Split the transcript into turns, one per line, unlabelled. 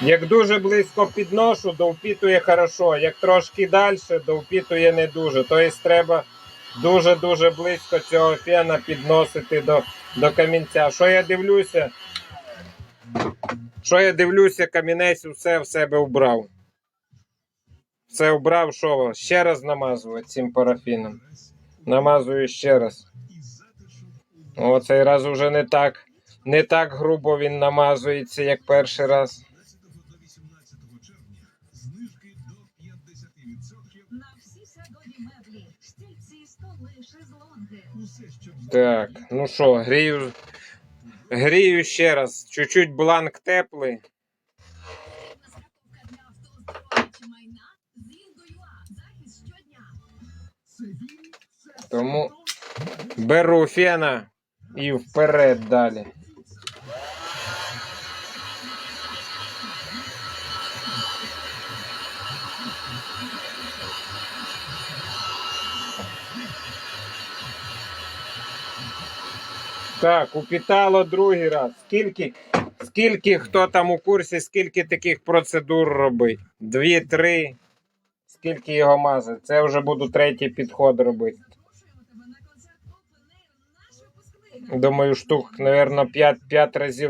Як дуже близько підношу, довпітує хорошо. Як трошки далі, довпітує не дуже. Тобто треба дуже-дуже близько цього фена підносити до, до камінця. Що я дивлюся? Що я дивлюся, камінець усе в себе вбрав. Все вбрав, що ще раз намазувати цим парафіном. Намазую ще раз. О, цей раз уже не так, не так грубо він намазується, як перший раз.
На всі садові меблі, стільці, столи, шезлонги.
Так, ну що, грію, грію ще раз. Чуть-чуть бланк теплий. Тому беру фена і вперед далі. Так, упітало другий раз. Скільки, скільки хто там у курсі, скільки таких процедур робить? Дві, три. Скільки його мазать? Це вже буду третій підход робити. Думаю, штук, 5, 5 разів